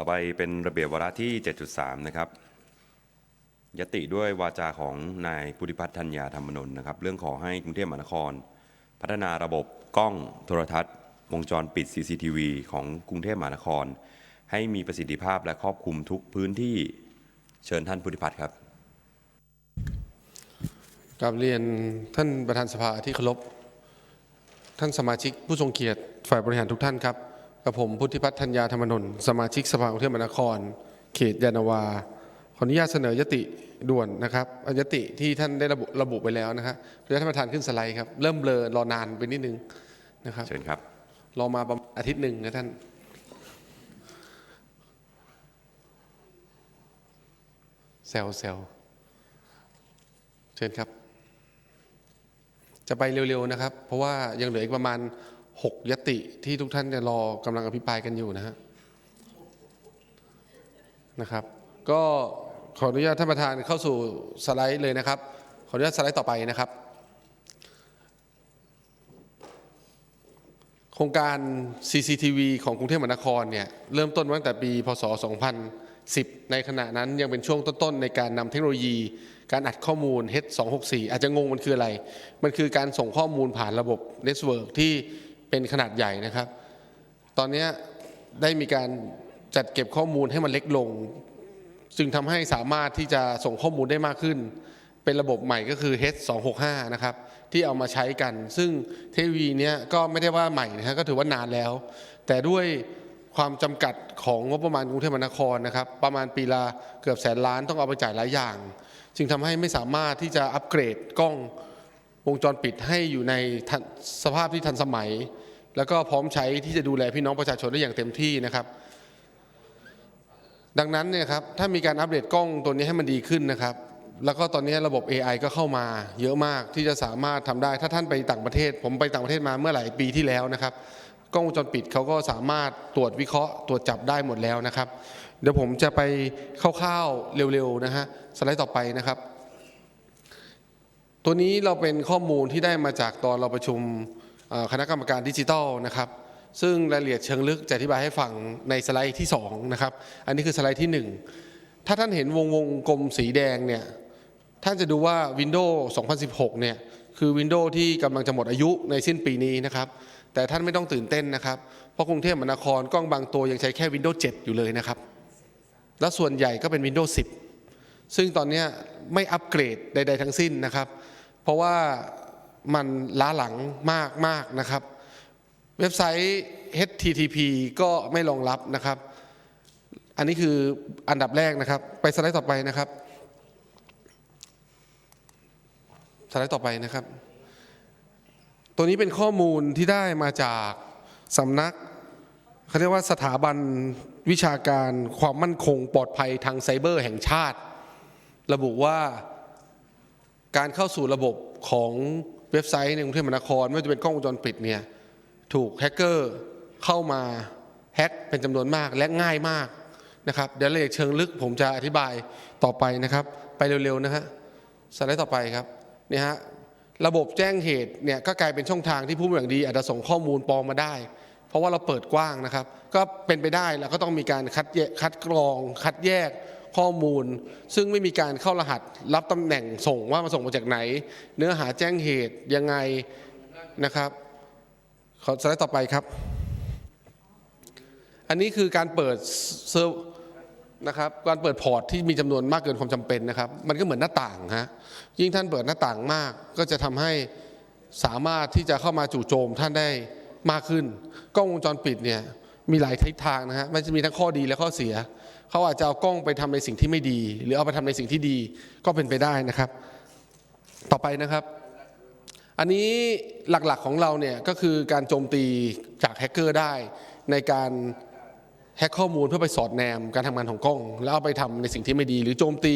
ต่อไปเป็นระเบียบวาระที่ 7.3 นะครับ ยติด้วยวาจาของนายพุทธิพัฒน์ธัญญาธรรมนนท์นะครับ เรื่องขอให้กรุงเทพมหานคร พัฒนาระบบกล้องโทรทัศน์ วงจรปิด CCTV ของกรุงเทพมหานคร ให้มีประสิทธิภาพและครอบคลุมทุกพื้นที่เชิญท่านพุทธิพัฒน์ครับกราบเรียนท่านประธานสภาที่เคารพท่านสมาชิกผู้ทรงเกียรติฝ่ายบริหารทุกท่านครับ กับผมพุทธิพัฒน์ธัญญาธรรมนนท์สมาชิกสภากรุงเทพมหานคร เขตยานนาวา ขออนุญาตเสนอยติด่วนนะครับเอายติที่ท่านได้ระบุระบุไปแล้วนะครับเดี๋ยวท่านประธานขึ้นสไลด์ครับเริ่มเบลอรอนานไปนิดนึงนะครับเชิญครับรอมาประมาณอาทิตย์หนึ่งนะท่านแซวแซวเชิญครับ จะไปเร็วๆนะครับ เพราะว่ายังเหลืออีกประมาณ 6ยติที่ทุกท่านจะรอกำลังอภิปรายกันอยู่นะฮะนะครับ ก็ขออนุญาตท่านประธานเข้าสู่สไลด์เลยนะครับ ขออนุญาตสไลด์ต่อไปนะครับ โครงการ CCTV ของกรุงเทพมหานครเนี่ยเริ่มต้นตั้งแต่ปี พศ 2010 ในขณะนั้นยังเป็นช่วงต้นๆ ในการนำเทคโนโลยี การอัดข้อมูล H264 อาจจะงงมันคืออะไร มันคือการส่งข้อมูลผ่านระบบเน็ตเวิร์กที่ เป็นขนาดใหญ่นะครับ ตอนนี้ได้มีการจัดเก็บข้อมูลให้มันเล็กลง จึงทำให้สามารถที่จะส่งข้อมูลได้มากขึ้น เป็นระบบใหม่ก็คือ H265 นะครับที่เอามาใช้กัน ซึ่งเทคโนโลยีเนี้ยก็ไม่ได้ว่าใหม่นะฮะก็ถือว่านานแล้ว แต่ด้วยความจำกัดของงบประมาณกรุงเทพมหานครนะครับ ประมาณปีละเกือบแสนล้านต้องเอาไปจ่ายหลายอย่าง จึงทำให้ไม่สามารถที่จะอัปเกรดกล้อง วงจรปิดให้อยู่ในสภาพที่ทันสมัย แล้วก็พร้อมใช้ที่จะดูแลพี่น้องประชาชนได้อย่างเต็มที่นะครับ ดังนั้นเนี่ยครับถ้ามีการอัปเดตกล้องตัวนี้ให้มันดีขึ้นนะครับ แล้วก็ตอนนี้ระบบ AI ก็เข้ามา เยอะมากที่จะสามารถทำได้ถ้าท่านไปต่างประเทศ ผมไปต่างประเทศมาเมื่อหลายปีที่แล้วนะครับกล้องวงจรปิดเขาก็สามารถตรวจวิเคราะห์ตรวจจับได้หมดแล้วนะครับ เดี๋ยวผมจะไปคร่าวๆเร็วๆนะฮะสไลด์ต่อไปนะครับ ตัวนี้เราเป็นข้อมูลที่ได้มาจากตอนเราประชุมคณะกรรมการดิจิทัลนะครับ ซึ่งรายละเอียดเชิงลึกจะอธิบายให้ฟังในสไลด์ที่2นะครับ อันนี้คือสไลด์ที่ 1 ถ้าท่านเห็นวงวงกลมสีแดงเนี่ย ท่านจะดูว่า Windows 2016 เนี่ย คือ Windows ที่กำลังจะหมดอายุในสิ้นปีนี้นะครับ แต่ท่านไม่ต้องตื่นเต้นนะครับ เพราะกรุงเทพมหานครกล้องบางตัวยังใช้แค่ Windows 7 อยู่เลยนะครับ และส่วนใหญ่ก็เป็น Windows 10 ซึ่งตอนนี้ไม่อัปเกรดใด ๆ ทั้งสิ้นนะครับเราะว่ามันล้าหลังมากมากนะครับ เว็บไซต์ HTTP ก็ไม่รองรับนะครับ อันนี้คืออันดับแรกนะครับ ไปสไลด์ต่อไปนะครับสไลด์ต่อไปนะครับ ตัวนี้เป็นข้อมูลที่ได้มาจากสำนักเขาเรียกว่าสถาบันวิชาการความมั่นคงปลอดภัยทางไซเบอร์แห่งชาติ ระบุว่า การเข้าสู่ระบบของเว็บไซต์ในกรุงเทพมหานคร ไม่ว่าจะเป็นกล้องวงจรปิดเนี่ยถูกแฮกเกอร์เข้ามาแฮกเป็นจำนวนมากและง่ายมากนะครับเดี๋ยวรายละเอียดเชิงลึกผมจะอธิบายต่อไปนะครับ ไปเร็วๆนะฮะสไลด์ต่อไปครับเนี่ยฮะระบบแจ้งเหตุเนี่ยก็กลายเป็นช่องทางที่ผู้บริหารดี อาจจะส่งข้อมูลปลอมมาได้ เพราะว่าเราเปิดกว้างนะครับ ก็เป็นไปได้แล้วก็ต้องมีการคัดแยกคัดกรอง คัดแยก ข้อมูล ซึ่งไม่มีการเข้ารหัสรับตำแหน่งส่งว่ามาส่งมาจากไหน เนื้อหาแจ้งเหตุยังไงนะครับขอสไลด์ต่อไปครับ อันนี้คือการเปิดเซิร์ฟนะครับการเปิดพอร์ตที่มีจำนวนมากเกินความจำเป็นนะครับ มันก็เหมือนหน้าต่างฮะยิ่งท่านเปิดหน้าต่างมาก ก็จะทำให้สามารถที่จะเข้ามาจู่โจมท่านได้มากขึ้น กล้องวงจรปิดเนี่ยมีหลายทิศทางนะฮะมันจะมีทั้งข้อดีและข้อเสีย เขาอาจจะเอากล้องไปทำในสิ่งที่ไม่ดี หรือเอาไปทำในสิ่งที่ดีก็เป็นไปได้นะครับ ต่อไปนะครับ อันนี้หลักๆของเราเนี่ยก็คือการโจมตีจากแฮกเกอร์ได้ในการแฮกข้อมูลเพื่อไปสอดแนมการทำงานของกล้อง แล้วเอาไปทำในสิ่งที่ไม่ดี หรือโจมตี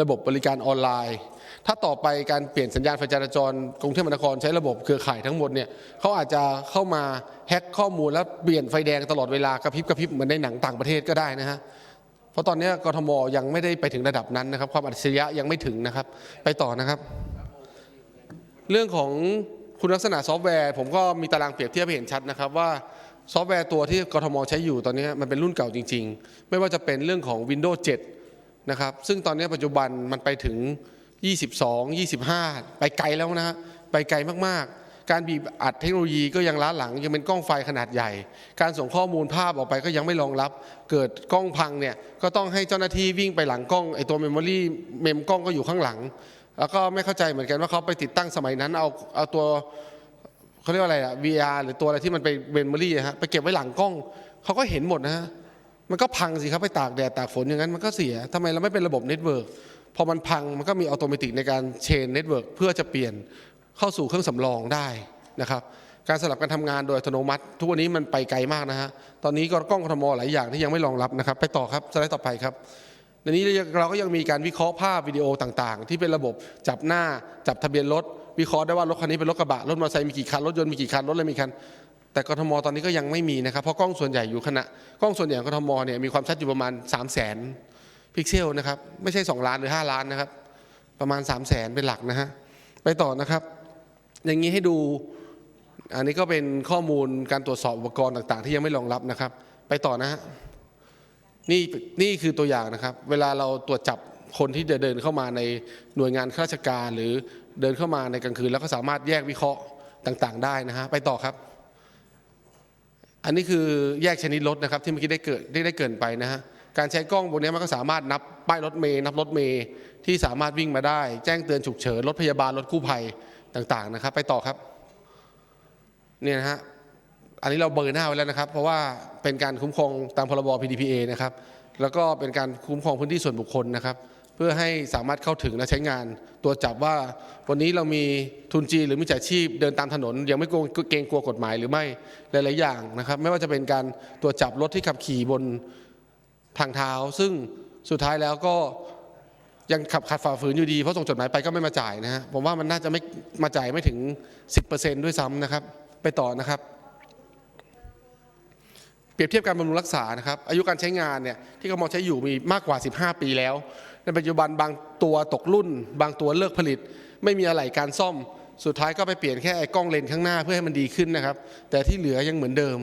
ระบบบริการออนไลน์ ถ้าต่อไปการเปลี่ยนสัญญาณไฟจราจรกรุงเทพมหานครใช้ระบบเครือข่ายทั้งหมดเนี่ยเขาอาจจะเข้ามาแฮกข้อมูลแล้วเปลี่ยนไฟแดงตลอดเวลากระพริบกระพริบเหมือนในหนังต่างประเทศก็ได้นะฮะ เพราะตอนนี้กทมยังไม่ได้ไปถึงระดับนั้นนะครับ ความอัจฉริยะยังไม่ถึงนะครับ ไปต่อนะครับ เรื่องของคุณลักษณะซอฟต์แวร์ ผมก็มีตารางเปรียบเทียบให้เห็นชัดนะครับว่าซอฟต์แวร์ตัวที่กทมใช้อยู่ตอนนี้มันเป็นรุ่นเก่าจริง ๆ ไม่ว่าจะเป็นเรื่องของ Windows 7 นะครับ ซึ่งตอนนี้ปัจจุบันมันไปถึง 22 25 ไปไกลแล้วนะฮะไปไกลมากๆ การบีบอัดเทคโนโลยีก็ยังล้าหลังยังเป็นกล้องไฟขนาดใหญ่ การส่งข้อมูลภาพออกไปก็ยังไม่รองรับ เกิดกล้องพังเนี่ยก็ต้องให้เจ้าหน้าที่วิ่งไปหลังกล้องไอตัวเมมโมรี่เมมกล้องก็อยู่ข้างหลัง แล้วก็ไม่เข้าใจเหมือนกันว่าเขาไปติดตั้งสมัยนั้นเอาเอาตัวเขาเรียกว่าอะไรอะ VR หรือตัวอะไรที่มันไปเมมโมรี่ฮะไปเก็บไว้หลังกล้องเขาก็เห็นหมดนะฮะมันก็พังสิครับไปตากแดดตากฝนอย่างนั้นมันก็เสียทำไมเราไม่เป็นระบบเน็ตเวิร์กพอมันพังมันก็มีอัตโนมัติในการเชนเน็ตเวิร์กเพื่อจะเปลี่ยน เข้าสู่เครื่องสำรองได้นะครับการสลับการทำงานโดยอัตโนมัติ ทุกวันนี้มันไปไกลมากนะฮะตอนนี้ก็กล้องกทมหลายอย่างที่ยังไม่รองรับนะครับ ไปต่อครับสไลด์ต่อไปครับในนี้เราก็ยังมีการวิเคราะห์ภาพวิดีโอต่างๆ ที่เป็นระบบจับหน้าจับทะเบียนรถ วิเคราะห์ได้ว่ารถคันนี้เป็นรถกระบะรถมอเตอร์ไซค์มีกี่คันรถยนต์มีกี่คันรถอะไรมีคันแต่กทมตอนนี้ก็ยังไม่มีนะครับเพราะกล้องส่วนใหญ่อยู่ขณะกล้องส่วนใหญ่ของกทมเนี่ยมีความชัดอยู่ประมาณ 3 0 0 0 0 0พิกเซลนะครับไม่ใช่ 2 ล้านหรือ 5 ล้านนะครับประมาณ 3 0 0 0 0 0เป็นหลักนะฮะไปต่อนะครับ อย่างนี้ให้ดู อันนี้ก็เป็นข้อมูลการตรวจสอบอุปกรณ์ต่าง ๆ ที่ยังไม่รองรับนะครับ ไปต่อนะฮะนี่นี่คือตัวอย่างนะครับ เวลาเราตรวจจับคนที่เดินเข้ามาในหน่วยงานข้าราชการ หรือเดินเข้ามาในกลางคืน แล้วก็สามารถแยกวิเคราะห์ต่าง ๆ ได้นะฮะไปต่อครับ อันนี้คือแยกชนิดรถนะครับ ที่เมื่อกี้ได้เกิดได้ได้เกินไปนะฮะการใช้กล้องพวกนี้มันก็สามารถนับป้ายรถเมย์นับรถเมย์ที่สามารถวิ่งมาได้ แจ้งเตือนฉุกเฉินรถพยาบาลรถกู้ภัย ต่างๆนะครับ ไปต่อครับเนี่ยนะฮะอันนี้เราเบอร์หน้าไว้แล้วนะครับ เพราะว่าเป็นการคุ้มครองตามพรบ PDPA นะครับแล้วก็เป็นการคุ้มครองพื้นที่ส่วนบุคคลนะครับ เพื่อให้สามารถเข้าถึงและใช้งานตัวจับว่าวันนี้เรามีทุนจีหรือมิจฉาชีพเดินตามถนน ยังไม่เกรงกลัวกฎหมายหรือไม่หลาย ๆ อย่างนะครับ ไม่ว่าจะเป็นการตัวจับรถที่ขับขี่บนทางเท้า ซึ่งสุดท้ายแล้วก็ ยังขับขัดฝ่าฝืนอยู่ดีเพราะส่งจดหมายไปก็ไม่มาจ่ายนะฮะผมว่ามันน่าจะไม่มาจ่ายไม่ถึง 10%ด้วยซ้ำนะครับ ไปต่อนะครับ เปรียบเทียบการบำรุงรักษานะครับ อายุการใช้งานเนี่ยที่กมใช้อยู่มีมากกว่า 15 ปีแล้ว ในปัจจุบันบางตัวตกรุ่น บางตัวเลิกผลิต ไม่มีอะไรการซ่อม สุดท้ายก็ไปเปลี่ยนแค่ไอ้กล้องเลนข้างหน้าเพื่อให้มันดีขึ้นนะครับ แต่ที่เหลือยังเหมือนเดิม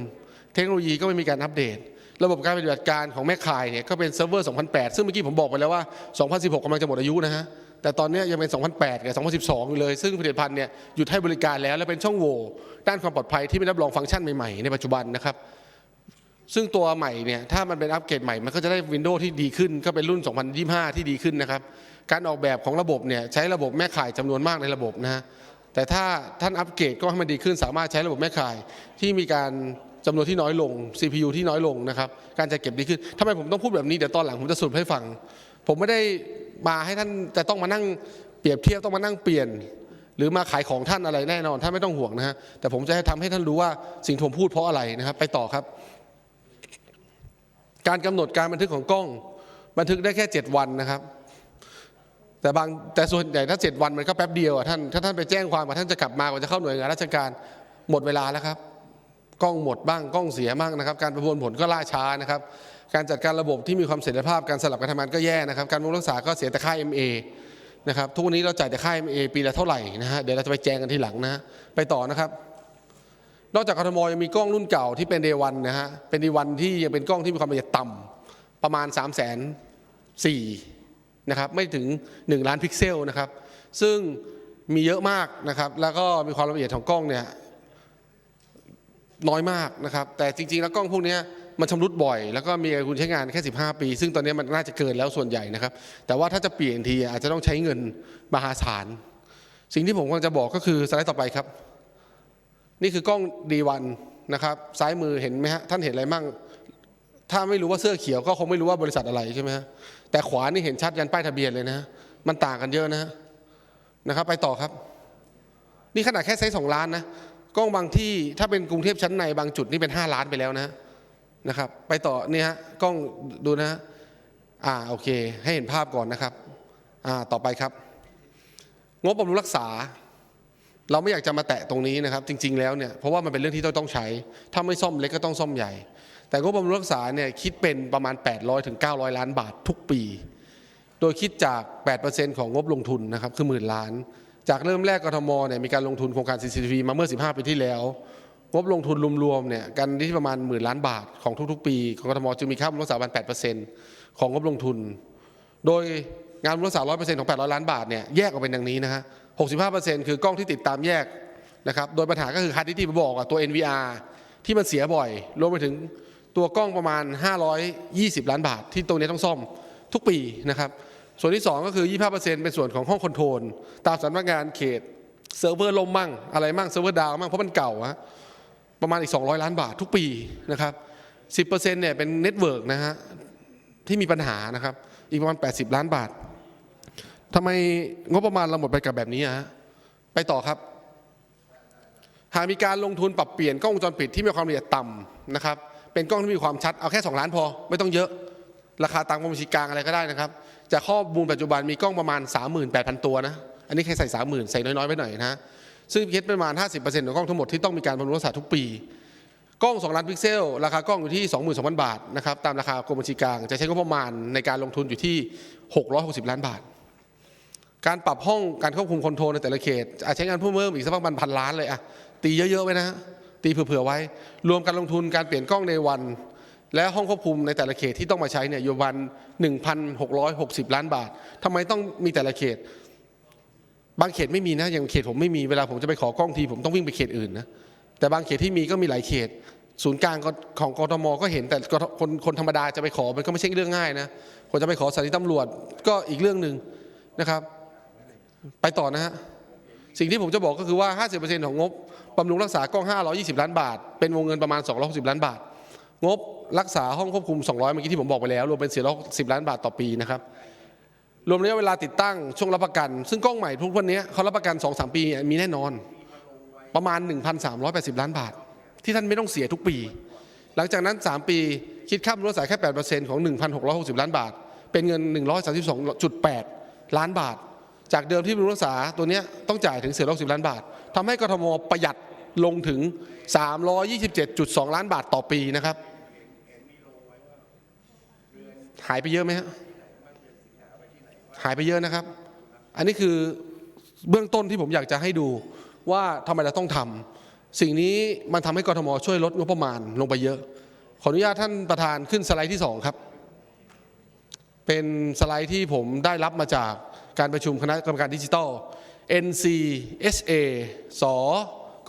เทคโนโลยีก็ไม่มีการอัปเดต ระบบการปฏิบัติการของแม่ข่ายเนี่ยก็เป็นเซิร์ฟเวอร์ 2008 ซึ่งเมื่อกี้ผมบอกไปแล้วว่า 2016กำลังจะหมดอายุนะฮะ แต่ตอนนี้ยังเป็น 2008 กับ 2012 อยู่เลย ซึ่งผลิตภัณฑ์เนี่ยหยุดให้บริการแล้ว และเป็นช่องโหว่ด้านความปลอดภัยที่ไม่รับรองฟังก์ชันใหม่ๆ ในปัจจุบันนะครับ ซึ่งตัวใหม่เนี่ยถ้ามันเป็นอัปเกรดใหม่ มันก็จะได้วินโดว์ที่ดีขึ้น ก็เป็นรุ่น 2025 ที่ดีขึ้นนะครับ การออกแบบของระบบเนี่ยใช้ระบบแม่ข่ายจำนวนมากในระบบนะฮะ แต่ถ้าท่านอัปเกรดก็ให้มันดีขึ้น สามารถใช้ระบบแม่ข่ายที่มีการ จำนวนที่น้อยลง CPU ที่น้อยลงนะครับ การจัดเก็บดีขึ้นทำไมผมต้องพูดแบบนี้ เดี๋ยวตอนหลังผมจะสรุปให้ฟัง ผมไม่ได้มาให้ท่านจะต้องมานั่งเปรียบเทียบต้องมานั่งเปลี่ยน หรือมาขายของท่านอะไรแน่นอนท่านไม่ต้องห่วงนะฮะแต่ผมจะให้ทำให้ท่านรู้ว่าสิ่งที่ผมพูดเพราะอะไรนะครับ ไปต่อครับ การกำหนดการบันทึกของกล้อง บันทึกได้แค่ 7 วันนะครับแต่บางแต่ส่วนใหญ่ถ้า7วันมันก็แป๊บเดียวอะท่านถ้าท่านไปแจ้งความว่าท่านจะกลับมากว่าจะเข้าหน่วยงานราชการหมดเวลาแล้วครับ กล้องหมดบ้างกล้องเสียบ้างนะครับ การประมวลผลก็ล่าช้านะครับ การจัดการระบบที่มีความเสถียรภาพการสลับการทำงานก็แย่นะครับ การบำรุงรักษาก็เสียแต่ค่า MA นะครับทุกวันนี้เราจ่ายแต่ค่า MA ปีละเท่าไหร่นะฮะเดี๋ยวเราจะไปแจ้งกันทีหลังนะฮะไปต่อนะครับ นอกจากกทมยังมีกล้องรุ่นเก่าที่เป็น Day 1นนะฮะเป็น Day 1ที่ยังเป็นกล้องที่มีความละเอียดต่ำประมาณ3 4 0 0 0นะครับไม่ถึง 1 ล้านพิกเซลนะครับซึ่งมีเยอะมากนะครับ แล้วก็มีความละเอียดของกล้องเนี่ย น้อยมากนะครับ แต่จริง ๆ แล้วกล้องพวกนี้มันชำรุดบ่อย แล้วก็มีอายุคุณใช้งานแค่ 15 ปี ซึ่งตอนนี้มันน่าจะเกินแล้วส่วนใหญ่นะครับ แต่ว่าถ้าจะเปลี่ยนทีอาจจะต้องใช้เงินมหาศาล สิ่งที่ผมกำลังจะบอกก็คือสไลด์ต่อไปครับ นี่คือกล้อง D1 นนะครับ ซ้ายมือเห็นไหมฮะท่านเห็นอะไรมั่ง ถ้าไม่รู้ว่าเสื้อเขียวก็คงไม่รู้ว่าบริษัทอะไรใช่ไหมฮะแต่ขวานี่เห็นชัดยันป้ายทะเบียนเลยนะฮะมันต่างกันเยอะนะฮะนะครับ ไปต่อครับ นี่ขนาดแค่ไซส์สองล้านนะ กล้องบางที่ถ้าเป็นกรุงเทพชั้นในบางจุดนี่เป็น 5 ล้านไปแล้วนะนะครับ ไปต่อนี่ฮะกล้องดูนะฮะอ่าโอเค ให้เห็นภาพก่อนนะครับอ่าต่อไปครับ งบบำรุงรักษา เราไม่อยากจะมาแตะตรงนี้นะครับ จริง ๆ แล้วเนี่ยเพราะว่ามันเป็นเรื่องที่ต้องใช้ ถ้าไม่ซ่อมเล็กก็ต้องซ่อมใหญ่ แต่งบบำรุงรักษาเนี่ยคิดเป็นประมาณ 800ถึง900 ล้านบาททุกปี โดยคิดจาก 8%ของงบลงทุนนะครับคือหมื่นล้าน จากเริ่มแรกกทมเนี่ยมีการลงทุนโครงการ CCTV มาเมื่อ 15 ปีที่แล้ว งบลงทุนรวมๆเนี่ยกันที่ประมาณหมื่นล้านบาทของทุกๆ ปีของกทมจึงมีค่าบำรุงรักษาประมาณ8%ของงบลงทุน โดยงานบำรุงรักษา 100%ของ 800 ล้านบาทเนี่ยแยกออกเป็นดังนี้นะฮะ 65%คือกล้องที่ติดตามแยกนะครับ โดยปัญหาก็คือฮาร์ดดิสก์ที่ผมบอกอะตัว NVR ที่มันเสียบ่อย รวมไปถึงตัวกล้องประมาณ 520 ล้านบาท ที่ตรงนี้ต้องซ่อมทุกปีนะครับ ส่วนที่ 2 ก็คือ 25%เป็นส่วนของห้องคอนโทรลตามสำนักงานเขตเซิร์ฟเวอร์ล่มมั่งอะไรมั่งเซิร์ฟเวอร์ดาวมั่งเพราะมันเก่าฮะประมาณอีก 200 ล้านบาททุกปีนะครับ10%เนี่ยเป็นเน็ตเวิร์กนะฮะที่มีปัญหานะครับอีกประมาณ 80 ล้านบาททำไมงบประมาณเราหมดไปกับแบบนี้ฮะไปต่อครับ หากมีการลงทุนปรับเปลี่ยนกล้องวงจรปิดที่มีความละเอียดต่ำนะครับเป็นกล้องที่มีความชัดเอาแค่ 2 ล้านพอไม่ต้องเยอะ ราคาตามกรมบัญชีกลางอะไรก็ได้นะครับ จากข้อมูลปัจจุบันมีกล้องประมาณ 38,000 ตัวนะ อันนี้แค่ใส่ 30,000 ใส่น้อยๆไปหน่อยนะซึ่งคิดประมาณ 50%ของกล้องทั้งหมดที่ต้องมีการบำรุงรักษาทุกปี กล้อง 2 ล้านพิกเซล ราคากล้องอยู่ที่ 22,000 บาทนะครับตามราคากรมบัญชีกลาง จะใช้งบประมาณในการลงทุนอยู่ที่ 660 ล้านบาท การปรับห้องการควบคุมคอนโทรลในแต่ละเขตอาจใช้งานเพิ่มเพิ่มอีกสักประมาณพันล้านเลยอะตีเยอะๆไว้นะตีเผื่อๆไว้ รวมการลงทุนการเปลี่ยนกล้องในวัน และห้องควบคุมในแต่ละเขตที่ต้องมาใช้เนี่ยอยู่วัน1,660 ล้านบาททำไมต้องมีแต่ละเขต บางเขตไม่มีนะอย่างเขตผมไม่มีเวลาผมจะไปขอกล้องทีผมต้องวิ่งไปเขตอื่นนะแต่บางเขตที่มีก็มีหลายเขต ศูนย์กลางของกรทมก็เห็นแต่คนคนธรรมดาจะไปขอมันก็ไม่ใช่เรื่องง่ายนะคนจะไปขอสถานีตำรวจก็อีกเรื่องหนึ่งนะครับ ไปต่อนะฮะสิ่งที่ผมจะบอกก็คือว่า 50%ของงบบำรุงรักษากล้อง 520 ล้านบาท เป็นวงเงินประมาณ 260 ล้านบาท งบรักษาห้องควบคุม 200 เมื่อกี้ที่ผมบอกไปแล้ว รวมเป็น410 ล้านบาทต่อปีนะครับ รวมระยะเวลาติดตั้งช่วงรับประกัน ซึ่งกล้องใหม่ทุกวันนี้เขารับประกัน 2-3 ปีมีแน่นอน ประมาณ 1,380 ล้านบาท ที่ท่านไม่ต้องเสียทุกปี หลังจากนั้น 3 ปีคิดค่าบำรุงรักษาแค่ 8%ของ 1,660 ล้านบาท เป็นเงิน 132.8 ล้านบาท จากเดิมที่บำรุงรักษาตัวนี้ต้องจ่ายถึง460ล้านบาททำให้กทมประหยัดลงถึง 327.2 ล้านบาทต่อปีนะครับ หายไปเยอะไหมฮะหายไปเยอะนะครับ อันนี้คือเบื้องต้นที่ผมอยากจะให้ดูว่าทำไมเราต้องทำสิ่งนี้มันทำให้กรทมช่วยลดงบประมาณลงไปเยอะ ขออนุญาตท่านประธานขึ้นสไลด์ที่สองครับ เป็นสไลด์ที่ผมได้รับมาจากการประชุมคณะกรรมการดิจิทัล NCSA ส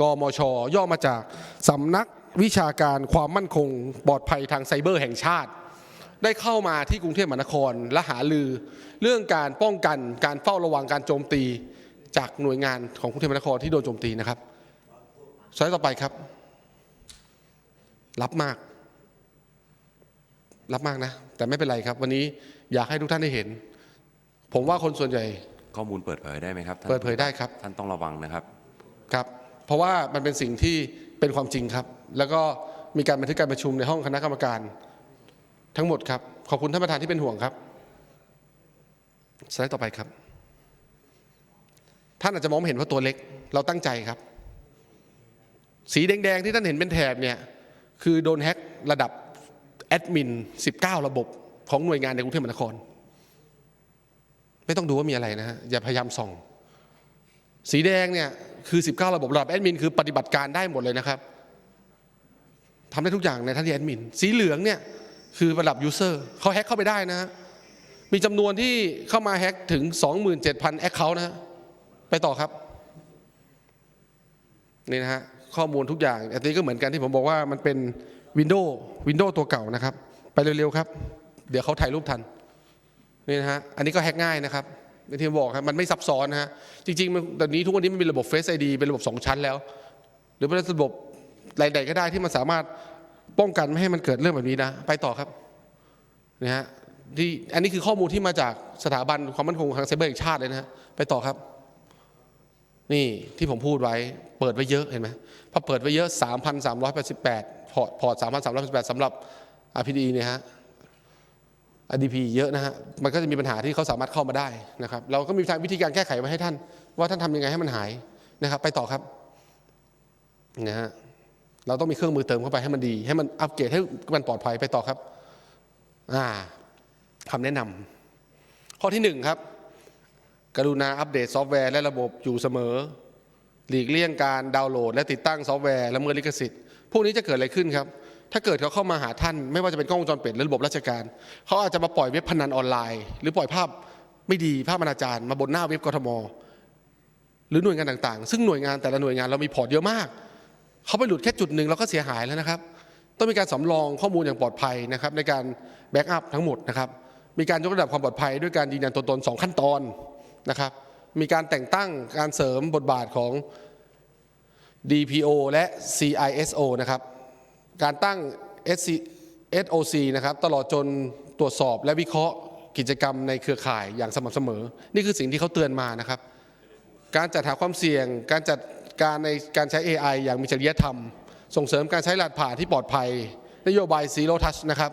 กมช ย่อมาจากสำนักวิชาการความมั่นคงปลอดภัยทางไซเบอร์แห่งชาติ ได้เข้ามาที่กรุงเทพมหานครและหาลือ เรื่องการป้องกันการเฝ้าระวังการโจมตี จากหน่วยงานของกรุงเทพมหานครที่โดนโจมตีนะครับสไลด์ต่อไปครับ รับมาก รับมากนะ แต่ไม่เป็นไรครับ วันนี้อยากให้ทุกท่านได้เห็น ผมว่าคนส่วนใหญ่ ข้อมูลเปิดเผยได้ไหมครับท่านเปิดเผยได้ครับ ท่านต้องระวังนะครับครับ เพราะว่ามันเป็นสิ่งที่เป็นความจริงครับ แล้วก็มีการบันทึกการประชุมในห้องคณะกรรมการ ทั้งหมดครับ ขอบคุณท่านประธานที่เป็นห่วงครับสไลด์ต่อไปครับ ท่านอาจจะมองไม่เห็นว่าตัวเล็ก เราตั้งใจครับ สีแดงๆที่ท่านเห็นเป็นแถบเนี่ยคือโดนแฮ็กระดับแอดมิน 19 ระบบของหน่วยงานในกรุงเทพมหานคร ไม่ต้องดูว่ามีอะไรนะฮะอย่าพยายามส่อง สีแดงเนี่ยคือ 19 ระบบระดับแอดมินคือปฏิบัติการได้หมดเลยนะครับทำได้ทุกอย่างในท่านที่แอดมิน สีเหลืองเนี่ย คือระดับยูเซอร์เขาแฮ็กเข้าไปได้นะฮะมีจำนวนที่เข้ามาแฮ็กถึง 27,000แอคเคาท์นะฮะไปต่อครับ นี่นะฮะข้อมูลทุกอย่างอันนี้ก็เหมือนกันที่ผมบอกว่ามันเป็นวินโดว์วินโดว์ตัวเก่านะครับ ไปเร็วๆครับ เดี๋ยวเขาถ่ายรูปทันนี่นะฮะอันนี้ก็แฮ็กง่ายนะครับในที่บอกครับมันไม่ซับซ้อนนะฮะจริงๆมันตอนนี้ทุกวันนี้มันมีระบบ Face ID เป็นระบบ 2 ชั้นแล้ว หรือเป็นระบบใดๆก็ได้ที่มันสามารถ ป้องกันไม่ให้มันเกิดเรื่องแบบนี้นะ ไปต่อครับนะฮะที่อันนี้คือข้อมูลที่มาจากสถาบันความมั่นคงทางไซเบอร์แห่งชาติเลยนะฮะไปต่อครับ นี่ที่ผมพูดไว้เปิดไว้เยอะเห็นไหมพอเปิดไว้เยอะ 3,388 พอร์ตพอร์ต3,388สำหรับ RPD เนี่ยฮะ IDP เยอะนะฮะ มันก็จะมีปัญหาที่เขาสามารถเข้ามาได้นะครับ เราก็มีวิธีการแก้ไขไว้ให้ท่าน ว่าท่านทำยังไงให้มันหายนะครับ ไปต่อครับนะฮะ เราต้องมีเครื่องมือเติมเข้าไปให้มันดี ให้มันอัปเกรดให้มันปลอดภัยไปต่อครับอ่าคำแนะนำข้อที่หนึ่งครับ กรุณาอัปเดตซอฟต์แวร์และระบบอยู่เสมอ หลีกเลี่ยงการดาวน์โหลด และติดตั้งซอฟต์แวร์ละเมิดลิขสิทธิ์ พวกนี้จะเกิดอะไรขึ้นครับ ถ้าเกิดเขาเข้ามาหาท่าน ไม่ว่าจะเป็นกล้องวงจรปิดหรือระบบราชการ เขาอาจจะมาปล่อยเว็บพนันออนไลน์ หรือปล่อยภาพไม่ดีภาพอนาจารมาบนหน้าเว็บกทม หรือหน่วยงานต่างๆ ซึ่งหน่วยงานแต่ละหน่วยงานเรามีพอร์ตเยอะมาก เขาไปหลุดแค่จุดหนึ่งเราก็เสียหายแล้วนะครับ ต้องมีการสำรองข้อมูลอย่างปลอดภัยนะครับในการแบ็กอัพทั้งหมดนะครับ มีการยกระดับความปลอดภัยด้วยการยืนยันตัวตนสองขั้นตอนนะครับ มีการแต่งตั้งการเสริมบทบาทของ DPO และ CISO นะครับ การตั้ง SC SOC นะครับตลอดจนตรวจสอบและวิเคราะห์กิจกรรมในเครือข่ายอย่างสม่ำเสมอ นี่คือสิ่งที่เขาเตือนมานะครับ การจัดหาความเสี่ยง การจัด การในการใช้ AI อย่างมีจริยธรรม ส่งเสริมการใช้รหัสผ่านที่ปลอดภัย นโยบาย Zero Touch นะครับ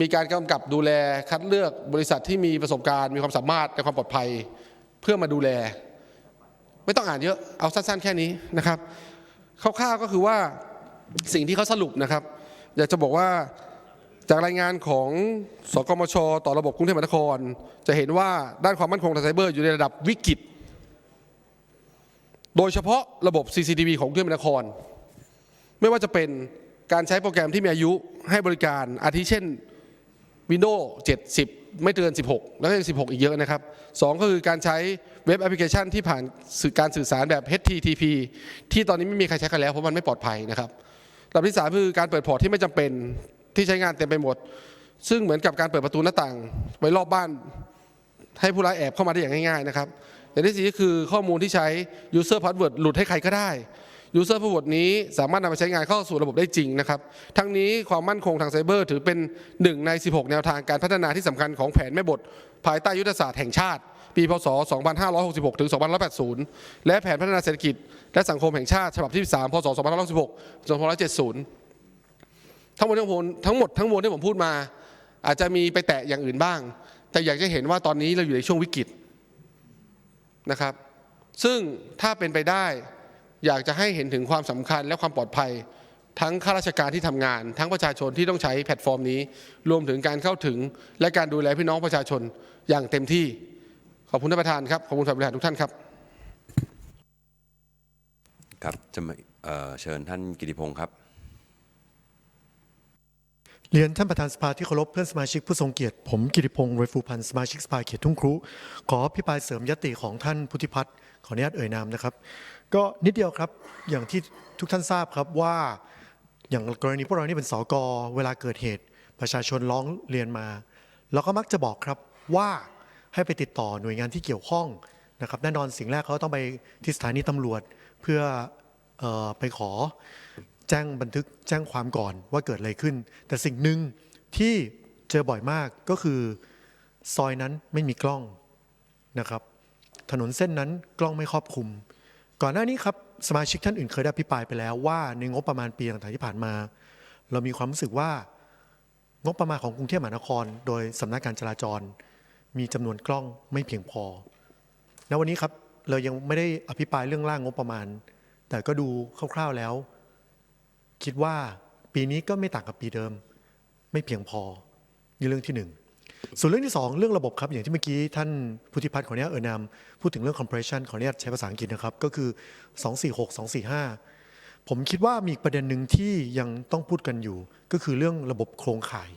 มีการกำกับดูแลคัดเลือกบริษัทที่มีประสบการณ์มีความสามารถในความปลอดภัยเพื่อมาดูแล ไม่ต้องอ่านเยอะเอาสั้นๆ แค่นี้นะครับคร่าวๆก็คือว่าสิ่งที่เขาสรุปนะครับ อยากจะบอกว่าจากรายงานของสกมช ต่อระบบกรุงเทพมหานคร จะเห็นว่าด้านความมั่นคงทางไซเบอร์อยู่ในระดับวิกฤต โดยเฉพาะระบบ CCTV ของกรุงเทพมหานคร ไม่ว่าจะเป็นการใช้โปรแกรมที่มีอายุให้บริการอาทิเช่น Windows 7 10ไม่เกิน 16 แล้วก็ยัง 16 อีกเยอะนะครับสองก็คือการใช้เว็บแอปพลิเคชันที่ผ่านสื่อการสื่อสารแบบ HTTP ที่ตอนนี้ไม่มีใครใช้กันแล้วเพราะมันไม่ปลอดภัยนะครับลำที่สามคือการเปิดพอร์ตที่ไม่จำเป็นที่ใช้งานเต็มไปหมด ซึ่งเหมือนกับการเปิดประตูหน้าต่างไว้รอบบ้านให้ผู้ร้ายแอบเข้ามาได้อย่างง่ายๆนะครับ อย่างที่สี่ก็คือข้อมูลที่ใช้ user password หลุดให้ใครก็ได้ user password นี้สามารถนำไปใช้งานเข้าสู่ระบบได้จริงนะครับ ทั้งนี้ความมั่นคงทางไซเบอร์ถือเป็นหนึ่งใน 16 แนวทางการพัฒนาที่สำคัญของแผนแม่บท ภายใต้ยุทธศาสตร์แห่งชาติ ปี พศ 2566 ถึง 2580 และแผนพัฒนาเศรษฐกิจ และสังคมแห่งชาติฉบับที่ 3 พศ 2566 2570 ทั้งหมดทั้งมวลทั้งหมดทั้งมวลที่ผมพูดมา อาจจะมีไปแตะอย่างอื่นบ้าง แต่อยากจะเห็นว่าตอนนี้เราอยู่ในช่วงวิกฤต นะครับ ซึ่งถ้าเป็นไปได้อยากจะให้เห็นถึงความสำคัญและความปลอดภัย ทั้งข้าราชการที่ทำงาน ทั้งประชาชนที่ต้องใช้แพลตฟอร์มนี้ รวมถึงการเข้าถึงและการดูแลพี่น้องประชาชนอย่างเต็มที่ ขอบคุณท่านประธานครับขอบคุณฝ่ายบริหารทุกท่านครับ ครับจะเชิญท่านกิติพงศ์ครับ เรียนท่านประธานสภาที่เคารพเพื่อนสมาชิกผู้ทรงเกียรติผมกิติพงศ์เรฟูพันธ์สมาชิกสภาเขตทุ่งครุ ขอพิปรายเสริมยติของท่านพุทธิพัฒน์ขออนุญาตเอ่ยนามนะครับ ก็นิดเดียวครับอย่างที่ทุกท่านทราบครับว่าอย่างกรณีพวกเรานี่เป็นสกเวลาเกิดเหตุ ประชาชนร้องเรียนมาเราก็มักจะบอกครับว่าให้ไปติดต่อหน่วยงานที่เกี่ยวข้องนะครับแน่นอนสิ่งแรกเขาต้องไปที่สถานีตำรวจเพื่อออไปขอ แจ้งบันทึกแจ้งความก่อนว่าเกิดอะไรขึ้น แต่สิ่งหนึ่งที่เจอบ่อยมากก็คือซอยนั้นไม่มีกล้องนะครับ ถนนเส้นนั้นกล้องไม่ครอบคลุม ก่อนหน้านี้ครับสมาชิกท่านอื่นเคยได้พิปรายไปแล้วว่าในงบประมาณปีต่างๆที่ผ่านมา เรามีความรู้สึกว่างบประมาณของกรุงเทพมหานคร โดยสำนักการจราจร มีจำนวนกล้องไม่เพียงพอณวันนี้ครับเรายังไม่ได้อภิปรายเรื่องร่างงบประมาณ แต่ก็ดูคร่าวๆแล้ว คิดว่าปีนี้ก็ไม่ต่างกับปีเดิม ไม่เพียงพอนี่เรื่องที่หนึ่งส่วนเรื่องที่สองเรื่องระบบครับ อย่างที่เมื่อกี้ท่านพุทธิพัฒน์ขออนุญาตเอ่ยนามพูดถึงเรื่อง compression ขออนุญาตใช้ภาษาอังกฤษนะครับ ก็คือ 246 245 ผมคิดว่ามีประเด็นหนึ่งที่ยังต้องพูดกันอยู่ ก็คือเรื่องระบบโครงข่าย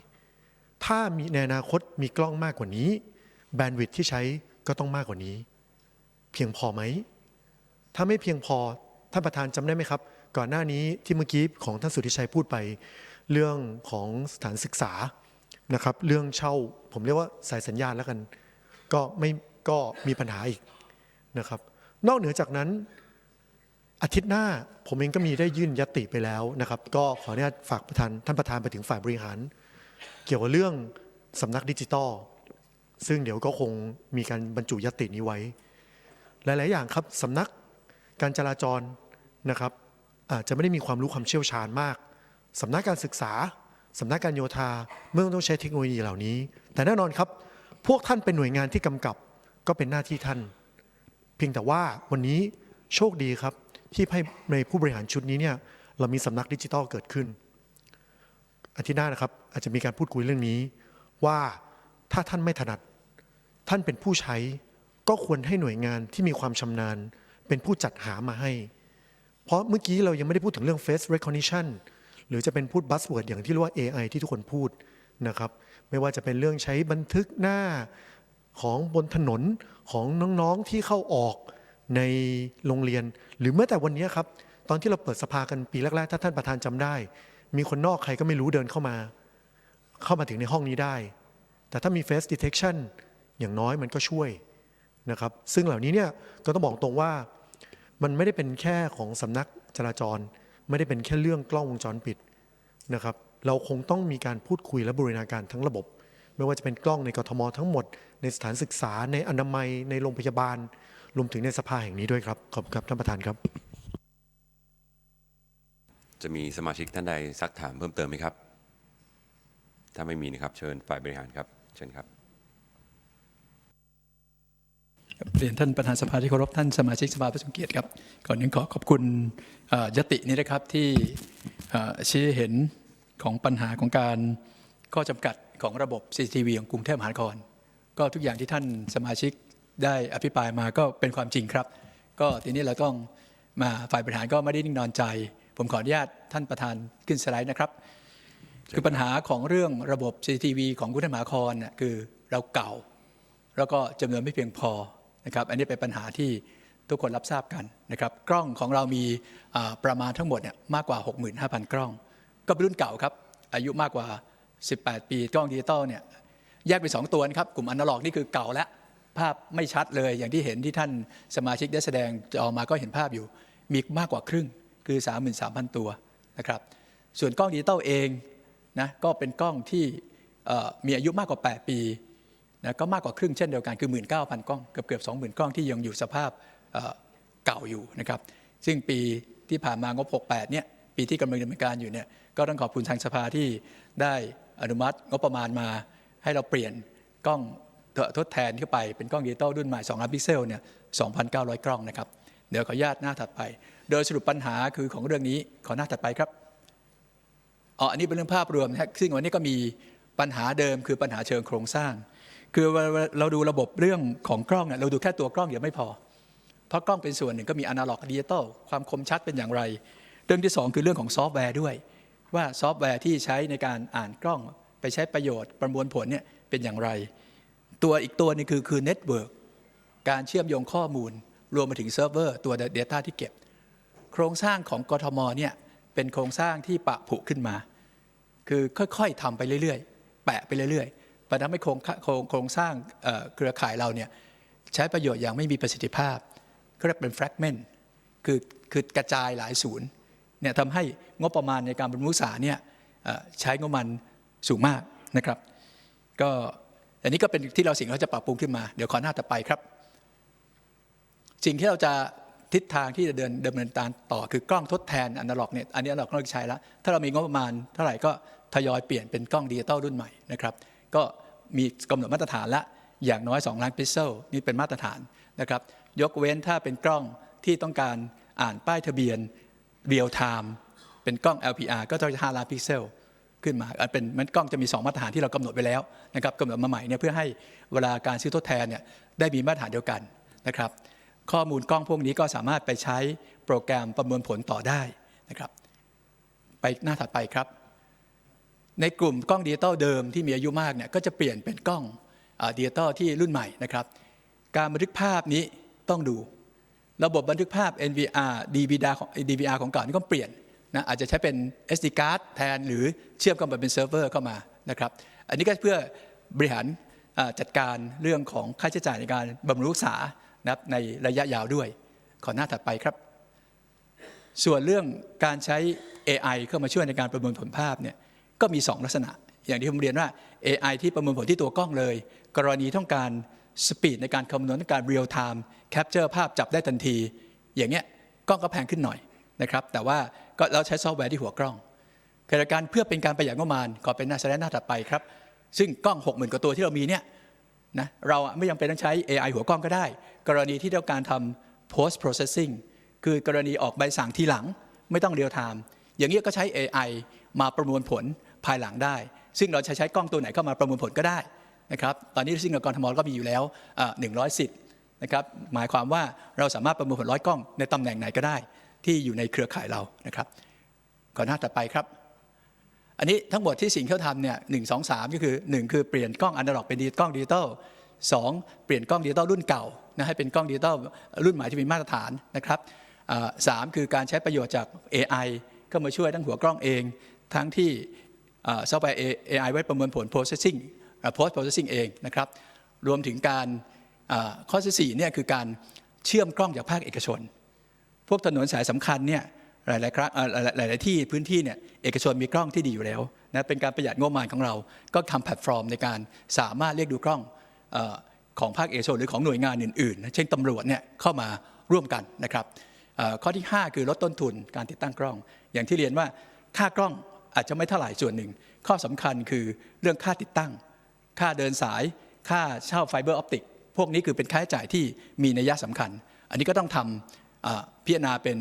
ถ้ามีในอนาคตมีกล้องมากกว่านี้แบนด์วิดที่ใช้ก็ต้องมากกว่านี้ เพียงพอไหม ถ้าไม่เพียงพอท่านประธานจำได้ไหมครับ ก่อนหน้านี้ที่เมื่อกี้ของท่านสุทธิชัยพูดไป เรื่องของสถานศึกษานะครับ เรื่องเช่าผมเรียกว่าสายสัญญาณแล้วกัน ก็ไม่ก็มีปัญหาอีกนะครับ นอกเหนือจากนั้นอาทิตย์หน้าผมเองก็มีได้ยื่นยติไปแล้วนะครับ ก็ขออนุญาตฝากประธานท่านประธานไปถึงฝ่ายบริหาร เกี่ยวกับเรื่องสำนักดิจิตอลซึ่งเดี๋ยวก็คงมีการบรรจุยตินี้ไว้ หลาย ๆ อย่างครับสำนักการจราจรนะครับ อาจจะไม่ได้มีความรู้ความเชี่ยวชาญมากสำนักการศึกษาสำนักการโยธาเมื่อต้องใช้เทคโนโลยีเหล่านี้ แต่แน่นอนครับ พวกท่านเป็นหน่วยงานที่กำกับก็เป็นหน้าที่ท่าน เพียงแต่ว่าวันนี้โชคดีครับที่ในผู้บริหารชุดนี้เนี่ยเรามีสำนักดิจิทัลเกิดขึ้นอาทิตย์หน้านะครับอาจจะมีการพูดคุยเรื่องนี้ ว่าถ้าท่านไม่ถนัด ท่านเป็นผู้ใช้ก็ควรให้หน่วยงานที่มีความชำนาญ เป็นผู้จัดหามาให้ เพราะเมื่อกี้เรายังไม่ได้พูดถึงเรื่อง face recognition หรือจะเป็นพูด buzzword อย่างที่เรียกว่า AI ที่ทุกคนพูดนะครับไม่ว่าจะเป็นเรื่องใช้บันทึกหน้าของบนถนนของน้องๆที่เข้าออกในโรงเรียน หรือแม้แต่วันนี้ครับ ตอนที่เราเปิดสภากันปีแรกๆ ถ้าท่านประธานจำได้ มีคนนอกใครก็ไม่รู้เดินเข้ามา เข้ามาถึงในห้องนี้ได้ แต่ถ้ามี face detection อย่างน้อยมันก็ช่วยนะครับ ซึ่งเหล่านี้เนี่ยก็ต้องบอกตรงว่า มันไม่ได้เป็นแค่ของสำนักจราจร ไม่ได้เป็นแค่เรื่องกล้องวงจรปิดนะครับ เราคงต้องมีการพูดคุยและบูรณาการทั้งระบบ ไม่ว่าจะเป็นกล้องในกทมทั้งหมด ในสถานศึกษาในอนามัยในโรงพยาบาล รวมถึงในสภาแห่งนี้ด้วยครับขอบคุณครับท่านประธานครับ จะมีสมาชิกท่านใดซักถามเพิ่มเติมไหมครับ ถ้าไม่มีนะครับ เชิญฝ่ายบริหารครับ เชิญครับ เรียนท่านประธานสภาที่เคารพท่านสมาชิกสภาผู้ทรงเกียรติครับก่อนอื่นขอขอบคุณยตินี้นะครับที่ชี้เห็นของปัญหาของการข้อจำกัดของระบบ CCTV ของกรุงเทพมหานคร ก็ทุกอย่างที่ท่านสมาชิกได้อภิปรายมาก็เป็นความจริงครับ ก็ทีนี้เราต้องมาฝ่ายบริหารก็ไม่ได้นิ่งนอนใจ ผมขออนุญาตท่านประธานขึ้นสไลด์นะครับ คือปัญหาของเรื่องระบบ CCTV ของกรุงเทพมหานครคือเราเก่า แล้วก็จำนวนไม่เพียงพอ นะครับอันนี้เป็นปัญหาที่ทุกคนรับทราบกันนะครับกล้องของเรามีประมาณทั้งหมดเนี่ยมากกว่า 65,000 กล้อง ก็เป็นรุ่นเก่าครับอายุมากกว่า 18 ปีกล้องดิจิตอลเนี่ยแยกเป็น 2 ตัวนะครับ กลุ่มอนาล็อกนี่คือเก่าแล้วภาพไม่ชัดเลยอย่างที่เห็นที่ท่านสมาชิกได้แสดงจอมาก็เห็นภาพอยู่ มีมากกว่าครึ่งคือ 33,000 ตัวนะครับส่วนกล้องดิจิตอลเองนะก็เป็นกล้องที่มีอายุมากกว่า 8 ปี นะก็มากกว่าครึ่งเช่นเดียวกันคือ 19,000 กล้องเกือบเกือบ20,000 กล้องที่ยังอยู่สภาพเก่าอยู่นะครับซึ่งปีที่ผ่านมางบ 68 เนี่ยปีที่กำลังดำเนินการอยู่เนี่ยก็ต้องขอบคุณทางสภาที่ได้อนุมัติงบประมาณมาให้เราเปลี่ยนกล้องทดแทนเข้าไปเป็นกล้องดิจิตอลรุ่นใหม่2ล้านพิกเซลเนี่ย 2,900 กล้องนะครับ เดี๋ยวขออนุญาตหน้าถัดไป โดยสรุปปัญหาคือของเรื่องนี้ขอหน้าถัดไปครับอ๋ออันนี้เป็นเรื่องภาพรวมนะซึ่งวันนี้ก็มีปัญหาเดิมคือปัญหาเชิงโครงสร้าง คือเราดูระบบเรื่องของกล้องเนี่ยเราดูแค่ตัวกล้องยังไม่พอ เพราะกล้องเป็นส่วนหนึ่งก็มีอนาล็อกดิจิตอลความคมชัดเป็นอย่างไร เรื่องที่สองคือเรื่องของซอฟต์แวร์ด้วย ว่าซอฟต์แวร์ที่ใช้ในการอ่านกล้อง ไปใช้ประโยชน์ประมวลผลเนี่ยเป็นอย่างไร ตัวอีกตัวหนึงคือคือเน็ตเวิร์กการเชื่อมโยงข้อมูล รวมมาถึงเซิร์ฟเวอร์ตัว Data ที่เก็บ โครงสร้างของกทมเนี่ยเป็นโครงสร้างที่ปะผุขึ้นมา คือค่อยๆทำไปเรื่อยๆ แปะไปเรื่อยๆ มันทำให้โครงโครงสร้างเครือข่ายเราเนี่ยใช้ประโยชน์อย่างไม่มีประสิทธิภาพก็เรียกเป็น fragment คือคือกระจายหลายศูนย์เนี่ยทำให้งบประมาณในการบำรุงรักษาเนี่ยใช้งบประมาณสูงมากนะครับ ก็อันนี้ก็เป็นที่เราสิ่งที่เราจะปรับปรุงขึ้นมา เดี๋ยวขอหน้าต่อไปครับ สิ่งที่เราจะทิศทางที่จะเดินดำเนินการต่อคือกล้องทดแทนอนาล็อกเนี่ยอันนี้อนาล็อกเราใช้แล้ว ถ้าเรามีงบประมาณเท่าไหร่ก็ทยอยเปลี่ยนเป็นกล้องดิจิตอลรุ่นใหม่นะครับ ก็มีกำหนดมาตรฐานละอย่างน้อย 2 ล้านพิกเซลนี่เป็นมาตรฐานนะครับยกเว้นถ้าเป็นกล้องที่ต้องการอ่านป้ายทะเบียนเรียลไทม์เป็นกล้อง LPR ก็จะ5ล้านพิกเซลขึ้นมาอันเป็นมันกล้องจะมี 2 มาตรฐานที่เรากำหนดไปแล้วนะครับกำหนดมาใหม่เนี่ยเพื่อให้เวลาการซื้อทดแทนเนี่ยได้มีมาตรฐานเดียวกันนะครับ ข้อมูลกล้องพวกนี้ก็สามารถไปใช้โปรแกรมประมวลผลต่อได้นะครับ ไปหน้าถัดไปครับ ในกลุ่มกล้องดิจิตอลเดิมที่มีอายุมากเนี่ยก็จะเปลี่ยนเป็นกล้องดิจิตอลที่รุ่นใหม่นะครับ การบันทึกภาพนี้ต้องดู ระบบบันทึกภาพ NVR DVR ของ DVR ของเก่านี่ก็เปลี่ยนนะอาจจะใช้เป็น SD card แทนหรือเชื่อมกับเป็นเซิร์ฟเวอร์เข้ามานะครับอันนี้ก็เพื่อบริหารจัดการเรื่องของค่าใช้จ่ายในการบำรุงรักษานะครับในระยะยาวด้วย ขอหน้าถัดไปครับ ส่วนเรื่องการใช้ AI เข้ามาช่วยในการประมวลผลภาพเนี่ย ก็มี 2 ลักษณะ อย่างที่ผมเรียนว่า AI ที่ประมวลผลที่ตัวกล้องเลย กรณีต้องการสปีดในการคำนวณต้องการ real time capture ภาพจับได้ทันที อย่างเงี้ยกล้องก็แพงขึ้นหน่อยนะครับแต่ว่าก็เราใช้ซอฟต์แวร์ที่หัวกล้องขณะการเพื่อเป็นการประหยัดงบประมาณขอเป็นหน้าแสดงหน้าถัดไปครับ ซึ่งกล้อง 60,000กว่าตัวที่เรามีเนี่ยนะเราไม่จำเป็นต้องใช้ AI หัวกล้องก็ได้ กรณีที่ต้องการทำ post processing คือกรณีออกใบสั่งทีหลังไม่ต้องเรียลไทม์อย่างนี้ก็ใช้ AI มาประมวลผล ภายหลังได้ ซึ่งเราจะใช้กล้องตัวไหนเข้ามาประมวลผลก็ได้นะครับตอนนี้ซึ่งกรทมก็มีอยู่แล้วหนึ่งร้อยสิทธ์นะครับหมายความว่าเราสามารถประมวลผลร้อยกล้องในตำแหน่งไหนก็ได้ ที่อยู่ในเครือข่ายเรานะครับก่อนหน้าต่อไปครับ อันนี้ทั้งหมดที่สิ่งที่เขาทำเนี่ยหนึ่งสองสามก็คือหนึ่งคือเปลี่ยนกล้องอนาล็อกเป็นดิจิกล้องดิจิตอลสองเปลี่ยนกล้องดิจิตอลรุ่นเก่านะให้เป็นกล้องดิจิตอลรุ่นใหม่ที่มีมาตรฐานนะครับสามคือการใช้ประโยชน์จาก AI ก็มาช่วยทั้งหัวกล้องเอง ทั้งที่ ซอฟต์แวร์ AI ไว้ประเมินผล processing post processing เองนะครับ รวมถึงการข้อที่สี่เนี่ยคือการเชื่อมกล้องจากภาคเอกชน พวกถนนสายสำคัญเนี่ยหลายๆครั้งหลาย ๆ ที่พื้นที่เนี่ยเอกชนมีกล้องที่ดีอยู่แล้วนะเป็นการประหยัดงบประมาณของเรา ก็ทำแพลตฟอร์มในการสามารถเรียกดูกล้องอของภาคเอกชนหรือของหน่วยงานอื่นๆ เช่นตำรวจเนี่ยเข้ามาร่วมกันนะครับข้อที่ 5 คือลดต้นทุนการติดตั้งกล้อง อย่างที่เรียนว่าค่ากล้อง อาจจะไม่เท่าไหร่ส่วนหนึ่ง ข้อสำคัญคือเรื่องค่าติดตั้ง ค่าเดินสาย ค่าเช่าไฟเบอร์ออปติก พวกนี้คือเป็นค่าใช้จ่ายที่มีนัยสำคัญ อันนี้ก็ต้องทำพิจารณาเป็น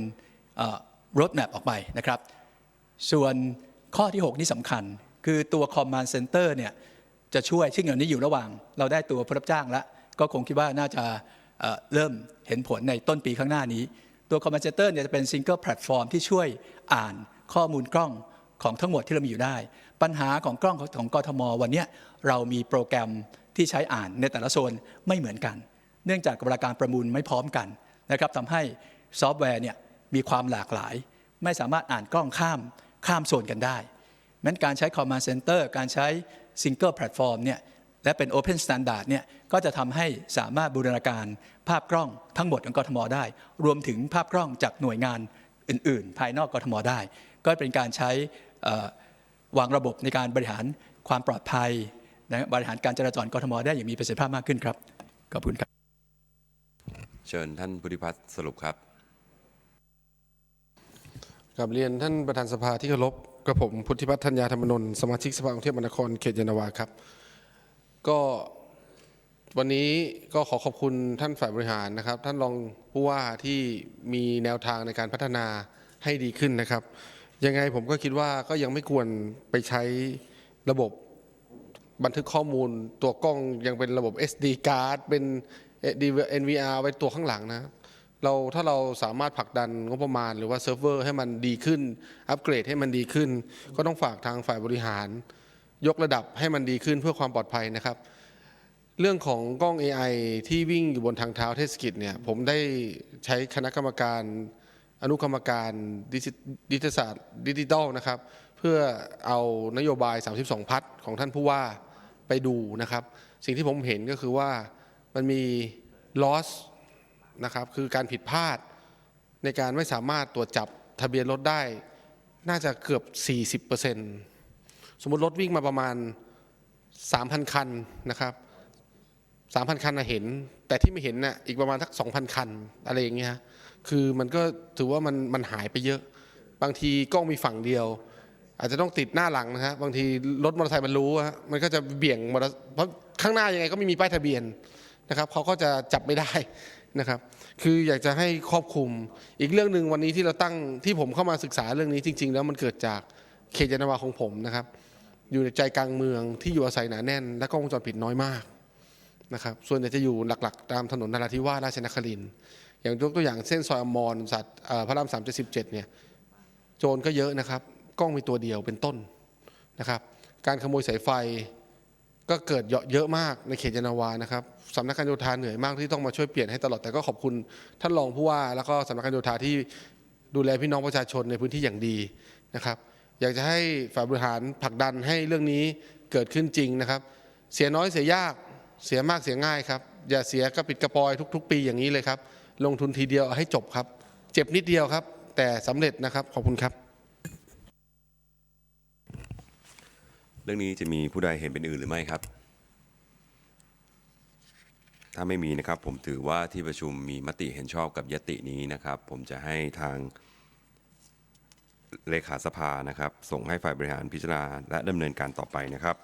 รถแมพออกไปนะครับ ส่วนข้อที่ 6 นี่สำคัญ คือตัว Command Center เนี่ยจะช่วยซึ่งอย่างนี้อยู่ระหว่าง เราได้ตัวผู้รับจ้างแล้ว ก็คงคิดว่าน่าจะเริ่มเห็นผลในต้นปีข้างหน้านี้ ตัว Command Center เนี่ยจะเป็น Single Platform ที่ช่วยอ่านข้อมูลกล้อง ของทั้งหมดที่เรามีอยู่ได้ ปัญหาของกล้องของกทม วันนี้เรามีโปรแกรมที่ใช้อ่านในแต่ละโซนไม่เหมือนกัน เนื่องจากเวลาการประมูลไม่พร้อมกันนะครับทำให้ซอฟต์แวร์เนี่ยมีความหลากหลาย ไม่สามารถอ่านกล้องข้ามข้ามโซนกันได้นั้นการใช้ Command Center การใช้ Single Platform เนี่ยและเป็น Open Standard เนี่ยก็จะทำให้สามารถบูรณาการภาพกล้องทั้งหมดของกทมได้ รวมถึงภาพกล้องจากหน่วยงานอื่น ๆ ภายนอกกทมได้ ก็เป็นการใช้ วางระบบในการบริหารความปลอดภัยนะบริหารการจราจรกทมได้อย่างมีประสิทธิภาพมากขึ้นครับขอบคุณครับ เชิญท่านพุทธิพัฒน์สรุปครับกับเรียนท่านประธานสภาที่เคารพกระผมพุทธิพัฒน์ธัญญาธรรมนนท์สมาชิกสภากรุงเทพมหานครเขตยานนาวาครับ ก็วันนี้ก็ขอขอบคุณท่านฝ่ายบริหารนะครับ ท่านรองผู้ว่าที่มีแนวทางในการพัฒนาให้ดีขึ้นนะครับ ยังไงผมก็คิดว่าก็ยังไม่ควรไปใช้ระบบบันทึกข้อมูลตัวกล้องยังเป็นระบบ SD card เป็น NVR ไว้ตัวข้างหลังนะเราถ้าเราสามารถผลักดันงบประมาณหรือว่าเซิร์ฟเวอร์ให้มันดีขึ้น อัปเกรดให้มันดีขึ้น ก็ต้องฝากทางฝ่ายบริหาร ยกระดับให้มันดีขึ้นเพื่อความปลอดภัยนะครับ เรื่องของกล้อง AI ที่วิ่งอยู่บนทางเท้าเทศกิจเนี่ยผมได้ใช้คณะกรรมการ อนุกรรมการดิจิดิจิศาสตร์ดิจิทัลนะครับ เพื่อเอานโยบาย 32 พัฒของท่านผู้ว่าไปดูนะครับ สิ่งที่ผมเห็นก็คือว่ามันมี loss นะครับคือการผิดพลาดในการไม่สามารถตรวจจับทะเบียนรถได้ น่าจะเกือบ 40%สมมติรถวิ่งมาประมาณ 3,000 คันนะครับ 3,000 คันเห็น แต่ที่ไม่เห็นน่ะอีกประมาณสัก 2,000 คันอะไรอย่างเงี้ย คือมันก็ถือว่ามันมันหายไปเยอะ บางทีกล้องมีฝั่งเดียว อาจจะต้องติดหน้าหลังนะฮะบางทีรถมอเตอร์ไซค์มันรู้ฮะมันก็จะเบี่ยงมอเตอร์เพราะข้างหน้ายังไงก็ไม่มีป้ายทะเบียนนะครับเขาก็จะจับไม่ได้นะครับ คืออยากจะให้ครอบคลุม อีกเรื่องหนึ่งวันนี้ที่เราตั้งที่ผมเข้ามาศึกษาเรื่องนี้จริง ๆ แล้วมันเกิดจากเขตยานาวาของผมนะครับ อยู่ในใจกลางเมืองที่อยู่อาศัยหนาแน่น และกล้องวงจรปิดน้อยมากนะครับ ส่วนใหญ่จะอยู่หลักๆ ตามถนนนราธิวาสราชนครินทร์ อย่างยกตัวอย่างเส้นซอยอมรสัตว์พระรามสามเจ็ดสิบเจ็ดเนี่ยโจรก็เยอะนะครับ กล้องมีตัวเดียวเป็นต้นนะครับ การขโมยสายไฟก็เกิดเยอะมากในเขตยานนาวานะครับสำนักการโยธาเหนื่อยมากที่ต้องมาช่วยเปลี่ยนให้ตลอดแต่ก็ขอบคุณท่านรองผู้ว่า แล้วก็สำนักการโยธาที่ดูแลพี่น้องประชาชนในพื้นที่อย่างดีนะครับ อยากจะให้ฝ่ายบริหารผลักดันให้เรื่องนี้เกิดขึ้นจริงนะครับ เสียน้อยเสียยากเสียมากเสียง่ายครับ อย่าเสียกระปิดกระปอยทุก ๆ ปีอย่างนี้เลยครับ ลงทุนทีเดียวให้จบครับ เจ็บนิดเดียวครับ แต่สำเร็จนะครับ ขอบคุณครับ เรื่องนี้จะมีผู้ใดเห็นเป็นอื่นหรือไม่ครับ ถ้าไม่มีนะครับ ผมถือว่าที่ประชุมมีมติเห็นชอบกับยตินี้นะครับ ผมจะให้ทางเลขาสภานะครับ ส่งให้ฝ่ายบริหารพิจารณาและดำเนินการต่อไปนะครับ